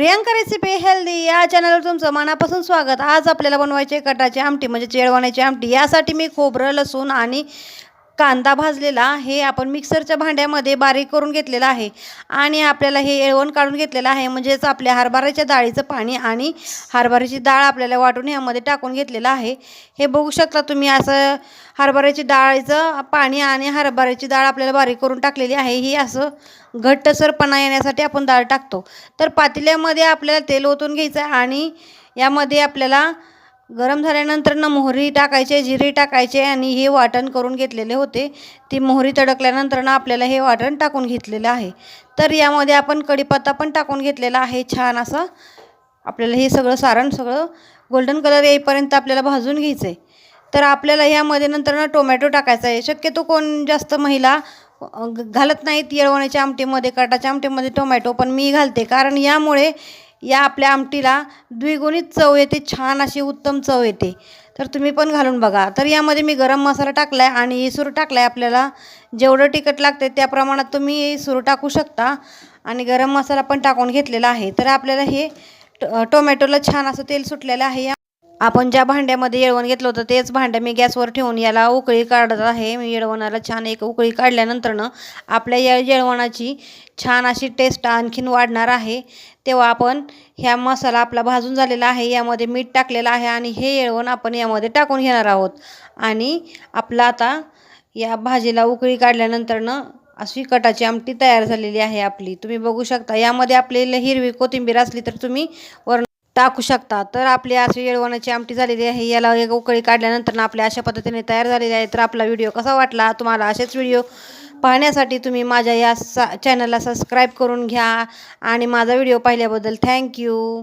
Priyanka recipe healthy या चॅनलवर तुमचं मनापासून स्वागत. आज आपल्याला बनवायचे कटाची आमटी म्हणजे चेळवण्याची आमटी. यासाठी मी खोबरं लसूण आणि कांदा भाजलेला हे आपण मिक्सरच्या भांड्यामध्ये बारीक करून घेतलेलं आहे. आणि आपल्याला हे येळवण काढून घेतलेलं आहे. म्हणजेच आपल्या हरभऱ्याच्या डाळीचं पाणी आणि हरभऱ्याची डाळ आपल्याला वाटून यामध्ये टाकून घेतलेलं आहे. हे बघू शकता तुम्ही असं हरभऱ्याची डाळीचं पाणी आणि हरभऱ्याची डाळ आपल्याला बारीक करून टाकलेली आहे. ही असं घट्टसरपणा येण्यासाठी आपण डाळ टाकतो. तर पातेल्यामध्ये आपल्याला तेल ओतून घ्यायचं आहे आणि यामध्ये आपल्याला गरम झाल्यानंतर ना मोहरी टाकायचे जिरे टाकायचे आणि हे वाटण करून घेतलेले होते. ती मोहरी तडकल्यानंतर ना आपल्याला हे वाटण टाकून घेतलेलं आहे. तर यामध्ये आपण कढीपत्ता पण टाकून घेतलेला आहे. छान असं आपल्याला हे सगळं सारण सगळं गोल्डन कलर येईपर्यंत आपल्याला भाजून घ्यायचं आहे तर आपल्याला ह्यामध्ये नंतर ना टोमॅटो टाकायचा आहे. शक्यतो कोण जास्त महिला घालत नाहीत. येळवण्याच्या आमटीमध्ये कटाच्या आमटीमध्ये टोमॅटो पण मी घालते. कारण यामुळे या आपल्या आमटीला द्विगुणित चव येते छान अशी उत्तम चव येते. तर तुम्ही पण घालून बघा. तर यामध्ये मी गरम मसाला टाकला आहे आणि सुरू टाकला आहे आपल्याला. जेवढं तिखट लागते त्या प्रमाणात तुम्ही सूर टाकू शकता. आणि गरम मसाला पण टाकून घेतलेला आहे. तर आपल्याला हे टोमॅटोला छान असं तेल सुटलेलं आहे. या आपण ज्या भांड्यामध्ये येळवण घेतलं होतं तेच भांडं मी गॅसवर ठेवून याला उकळी काढत आहे. मी येळवणाला छान एक उकळी काढल्यानंतरनं आपल्या या येळवणाची छान अशी टेस्ट आणखीन वाढणार आहे. तेव्हा आपण ह्या मसाला आपला भाजून झालेला आहे यामध्ये मीठ टाकलेलं आहे आणि हे येळवण आपण यामध्ये टाकून घेणार आहोत. आणि आपलं आता या भाजीला उकळी काढल्यानंतरनं अशी कटाची आमटी तयार झालेली आहे आपली. तुम्ही बघू शकता यामध्ये आपल्याला हिरवी कोथिंबीर असली तर तुम्ही वर टाकू शकता. तर आपली अशी येळवणाची आमटी झालेली आहे. याला एक उकळी काढल्यानंतर ना आपल्या अशा पद्धतीने तयार झालेली आहे. तर आपला व्हिडिओ कसा वाटला? तुम्हाला असेच व्हिडिओ पाहण्यासाठी तुम्ही माझ्या या सा चॅनलला सबस्क्राईब करून घ्या. आणि माझा व्हिडिओ पाहिल्याबद्दल थँक्यू